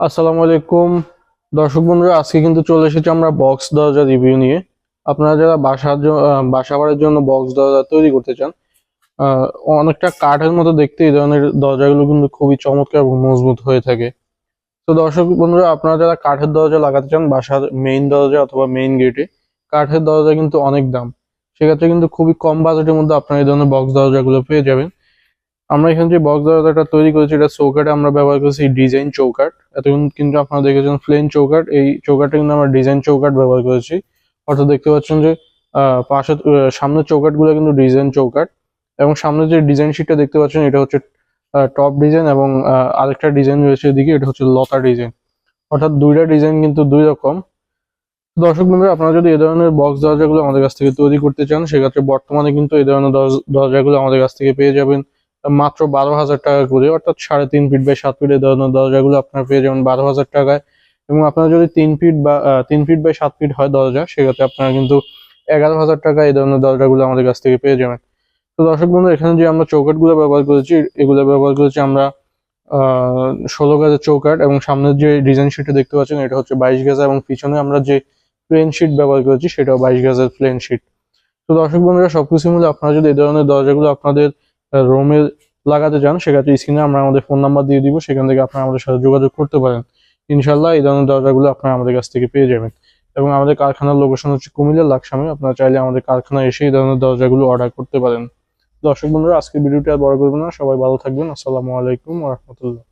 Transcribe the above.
আসসালামু আলাইকুম। দর্শক বন্ধুরা, আজকে কিন্তু চলে এসেছি আমরা বক্স দরজা রিভিউ নিয়ে। আপনারা যারা বাসার বাসা বাড়ির জন্য বক্স দরজা তৈরি করতে চান অনেকটা কাঠের মতো দেখতে এই ধরনের দরজাগুলো কিন্তু খুবই চমৎকার এবং মজবুত হয়ে থাকে। তো দর্শক বন্ধুরা, আপনারা যারা কাঠের দরজা লাগাতে চান, বাসার মেইন দরজা অথবা মেইন গেটে কাঠের দরজা কিন্তু অনেক দাম। সেক্ষেত্রে কিন্তু খুবই কম বাজেটের মধ্যে আপনারা এই ধরনের বক্স দরজাগুলো পেয়ে যাবেন। আমরা এখানে যে বক্স দরজাটা তৈরি করেছি, এটা চৌকাটে আমরা ব্যবহার করেছি ডিজাইন চৌকাট এতক্ষণ কিন্তু আপনারা দেখেছেন প্লেন চৌকাট এই চৌকাটটা কিন্তু আমরা ডিজাইন চৌকাট ব্যবহার করেছি। অর্থাৎ দেখতে পাচ্ছেন যে পাশে সামনের চৌকাটগুলো কিন্তু ডিজাইন চৌকাট এবং সামনে যে ডিজাইন শিটটা দেখতে পাচ্ছেন এটা হচ্ছে টপ ডিজাইন এবং আরেকটা ডিজাইন রয়েছে এদিকে, এটা হচ্ছে লতা ডিজাইন অর্থাৎ দুইটা ডিজাইন কিন্তু দুই রকম। দর্শক বন্ধুরা, আপনারা যদি এই ধরনের বক্স দরজাগুলো আমাদের কাছ থেকে তৈরি করতে চান, সেক্ষেত্রে বর্তমানে কিন্তু এই ধরনের দরজ- দরজাগুলো আমাদের কাছ থেকে পেয়ে যাবেন। মাত্র বারো হাজার টাকা করে, অর্থাৎ সাড়ে তিন ফিট বাই সাত ফিট এই ধরনের দরজাগুলো আপনার পেয়ে যাবেন বারো হাজার টাকায়। এবং আপনারা যদি তিন ফিট বা তিন ফিট বাই সাত ফিট হয় দরজা, সেক্ষেত্রে আপনারা কিন্তু এগারো হাজার টাকা এই ধরনের দরজাগুলো আমাদের কাছ থেকে পেয়ে যাবেন। তো দর্শক বন্ধু, এখানে যে আমরা চৌকাটগুলো ব্যবহার করেছি, এগুলো ব্যবহার করেছি আমরা ষোলো গাজের চৌকাট এবং সামনের যে ডিজাইন শিটটা দেখতে পাচ্ছেন, এটা হচ্ছে বাইশ গাজা এবং পিছনে আমরা যে প্লেন শিট ব্যবহার করেছি, সেটাও বাইশ গাজের প্লেন শিট তো দর্শক বন্ধুরা, সবকিছু মিলে আপনারা যদি এই ধরনের দরজাগুলো আপনাদের রুমে লাগাতে চান, সেক্ষেত্রে স্ক্রিনে আমরা আমাদের ফোন নাম্বার দিয়ে দিব, সেখান থেকে আপনারা আমাদের সাথে যোগাযোগ করতে পারেন। ইনশাল্লাহ এই ধরনের দরজাগুলো আপনারা আমাদের কাছ থেকে পেয়ে যাবেন। এবং আমাদের কারখানার লোকেশন হচ্ছে কুমিল্লা, লাকসামে। আপনারা চাইলে আমাদের কারখানায় এসে এই ধরনের দরজাগুলো অর্ডার করতে পারেন। দর্শক বন্ধুরা, আজকের ভিডিওটি আর বড় করব না। সবাই ভালো থাকবেন। আসসালামু আলাইকুম রহমতুল্লাহ।